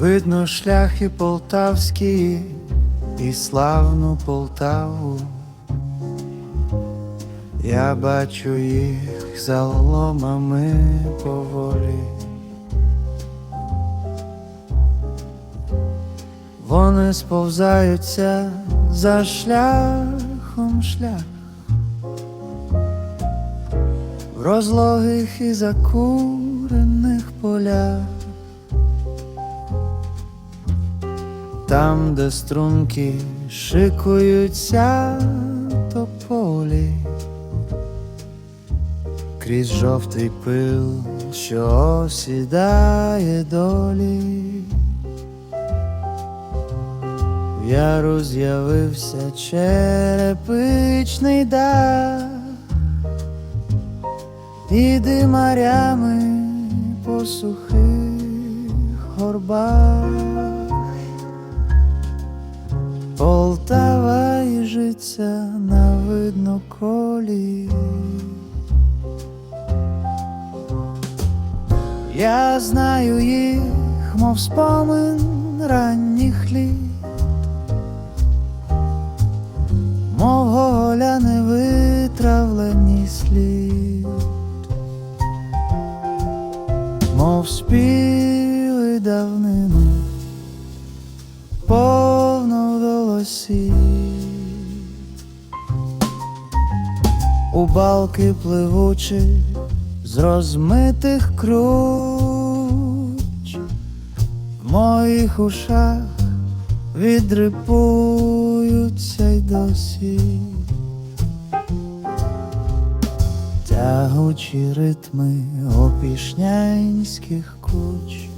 Видно шляхи полтавські і славну Полтаву. Я бачу їх за ломами поволі. Вони сповзаються за шляхом шлях в розлогих і закурених полях. Там, де струнки шикуються тополі, крізь жовтий пил, що осідає долі. В яру з'явився черепичний дах, і димарями по сухих горбах. Їжиться на видно колі. Я знаю їх, мов спомин ранніх літ, мов голя невитравлений слід, мов спіли давнину повно в долосі. У балки пливучи з розмитих круч, в моїх ушах відрипуються й досі. Тягучі ритми опішнянських куч.